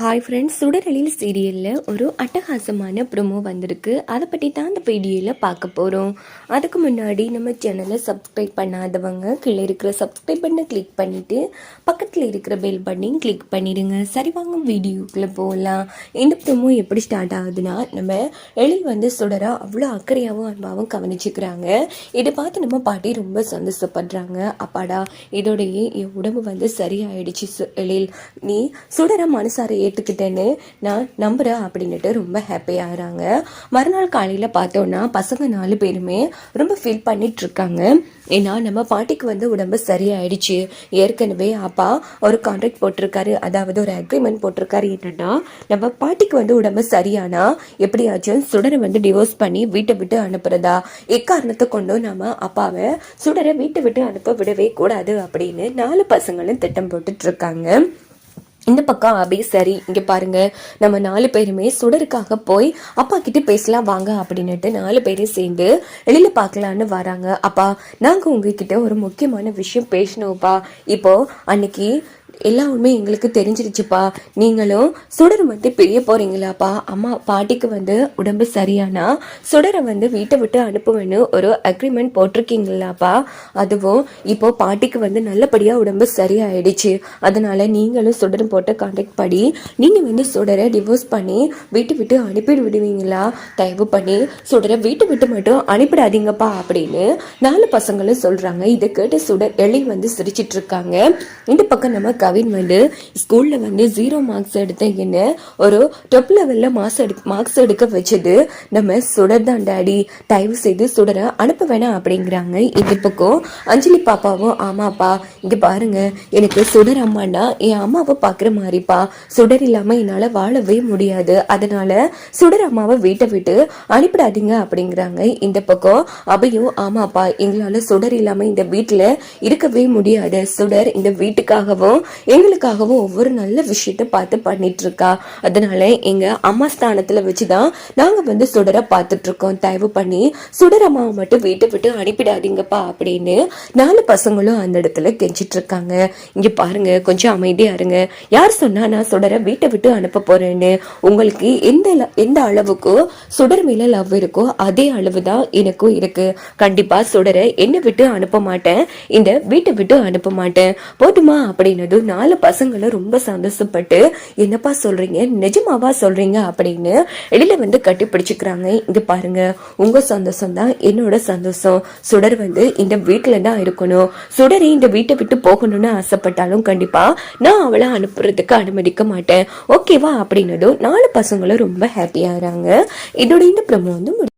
Hi friends சுடரலில் சீரியலில் ஒரு அட்டகாசமான ப்ரோமோ வந்திருக்கு. அதை பற்றி தான் அந்த வீடியோவில் பார்க்க போகிறோம் அதுக்கு முன்னாடி நம்ம சேனலை சப்ஸ்கிரைப் பண்ணாதவங்க கீழே இருக்கிற சப்ஸ்கிரைப் பண்ண கிளிக் பண்ணிவிட்டு பக்கத்தில் இருக்கிற பெல் பட்டனையும் கிளிக் பண்ணிடுங்க. சரி வாங்க வீடியோக்குள்ளே போகலாம் இந்த ப்ரொமோ எப்படி ஸ்டார்ட் ஆகுதுன்னா நம்ம எழில் வந்து சுடரா அவ்வளோ அக்கறையாகவும் அன்பாகவும் கவனிச்சுக்கிறாங்க. இதை பார்த்து நம்ம பாட்டி ரொம்ப சந்தோஷப்படுறாங்க. அப்பாடா இதோடையே என் உடம்பு வந்து சரியாயிடுச்சு சு- எழில். நீ சுடர மனசார ஏற்றுக்கிட்டேன்னு நான் நம்புகிறேன் அப்படின்னுட்டு ரொம்ப ஹாப்பியாகிறாங்க மறுநாள் காலையில் பார்த்தோன்னா பசங்க நாலு பேருமே ரொம்ப ஃபீல் பண்ணிகிட்ருக்காங்க ஏன்னா நம்ம பாட்டிக்கு வந்து உடம்பு சரியாயிடுச்சு. ஏற்கனவே அப்பா ஒரு கான்ட்ராக்ட் போட்டிருக்காரு. அதாவது ஒரு அக்ரிமெண்ட் போட்டிருக்காரு. என்னன்னா நம்ம பாட்டிக்கு வந்து உடம்பு சரியானா எப்படியாச்சும் சுடரை வந்து டிவோர்ஸ் பண்ணி வீட்டை விட்டு அனுப்புறதா. எக்காரணத்தை கொண்டும் நம்ம அப்பாவை சுடரை வீட்டை விட்டு அனுப்ப விடவே கூடாது அப்படின்னு நாலு பசங்களும் திட்டம் போட்டுட்டு இருக்காங்க இந்த பக்கம் அபி சரி இங்க பாருங்க. நம்ம நாலு பேருமே சுடருக்காக போய் அப்பா கிட்ட பேசலாம் வாங்க அப்படின்னுட்டு நாலு பேரும் சேர்ந்து வெளியில பார்க்கலான்னு வராங்க. அப்பா நாங்க உங்ககிட்ட ஒரு முக்கியமான விஷயம் பேசணும்ப்பா. இப்போ அன்னைக்கு எல்லா உண்மை எங்களுக்கு தெரிஞ்சிருச்சுப்பா. நீங்களும் சுடர் வந்து பிரிய போறீங்களாப்பா? அம்மா பாட்டிக்கு வந்து உடம்பு சரியானா? சுடரை வந்து வீட்டை விட்டு அனுப்புவேன்னு ஒரு அக்ரிமெண்ட் போட்டிருக்கீங்களாப்பா? அதுவும் இப்போ பாட்டிக்கு வந்து நல்லபடியா உடம்பு சரியாயிடுச்சு. அதனால நீங்களும் சுடரும் போட்ட கான்டாக்ட் படி. நீங்க வந்து சுடரை டிவோர்ஸ் பண்ணி வீட்டை விட்டு அனுப்பி விடுவீங்களா? தயவு பண்ணி சுடரை வீட்டை விட்டு மட்டும் அனுப்பிடாதீங்கப்பா அப்படின்னு நாலு பசங்களும் சொல்றாங்க. இதை கேட்டு சுடர் எழி வந்து சிரிச்சிட்டு இருக்காங்க. இந்த பக்கம் நம்ம கவின் வந்து ஸ்கூலில் வந்து ஜீரோ மார்க்ஸ் எடுத்த என்ன ஒரு டொப் லெவலில் மார்க்ஸ் எடு மார்க்ஸ் எடுக்க வச்சது நம்ம சுடர் தான் டாடி தயவு செய்து சுடரை அனுப்ப வேணாம் அப்படிங்கிறாங்க. இந்த பக்கம் அஞ்சலி பாப்பாவும் ஆமாப்பா இங்கே பாருங்க எனக்கு சுடர் அம்மானா என் அம்மாவை பார்க்குற மாதிரிப்பா. சுடர் இல்லாமல் என்னால் வாழவே முடியாது. அதனால சுடர் அம்மாவை வீட்டை விட்டு அனுப்பிடாதீங்க அப்படிங்கிறாங்க. இந்த பக்கம் அபையும் ஆமாப்பா எங்களால் சுடர் இல்லாமல் இந்த வீட்டில் இருக்கவே முடியாது. சுடர் இந்த வீட்டுக்காகவும் எங்களுக்காகவும் ஒவ்வொரு நல்ல விஷயத்த பார்த்து பண்ணிட்டு இருக்கா அதனால எங்க அம்மா ஸ்தானத்துல வச்சுதான் நாங்க வந்து சுடரை பார்த்துட்டு இருக்கோம் தயவு பண்ணி சுடர் அம்மாவை மட்டும் வீட்டை விட்டு அனுப்பிடாதீங்கப்பா அப்படின்னு நாலு பசங்களும் அந்த இடத்துல கெஞ்சிட்டு இருக்காங்க இங்க பாருங்க கொஞ்சம் அமைதியா இருங்க. யார் சொன்னா நான் சுடரை வீட்டை விட்டு அனுப்ப போறேன்னு? உங்களுக்கு எந்த எந்த அளவுக்கு சுடர் மேல லவ் இருக்கோ அதே அளவு தான் எனக்கும் இருக்கு. கண்டிப்பா சுடரை என்னை விட்டு அனுப்ப மாட்டேன். இந்த வீட்டை விட்டு அனுப்ப மாட்டேன். போதுமா அப்படின்னதும் நாலு பசங்களும் ரொம்ப சந்தோஷப்பட்டு என்னப்பா சொல்றீங்க? நிஜமாவா சொல்றீங்க? அப்படின்னு வெளியில வந்து கட்டி பிடிச்சுக்கிறாங்க. இங்க பாருங்க உங்க சந்தோஷம் தான் என்னோட சந்தோஷம். சுடர் வந்து இந்த வீட்டுல தான் இருக்கணும். சுடரை இந்த வீட்டை விட்டு போகணும்னு ஆசைப்பட்டாலும் கண்டிப்பா நான் அவளை அனுப்புறதுக்கு அனுமதிக்க மாட்டேன். ஓகேவா? அப்படின்னதும் நாலு பசங்களும் ரொம்ப ஹாப்பியாகிறாங்க இதோட இந்த ப்ரமோ வந்து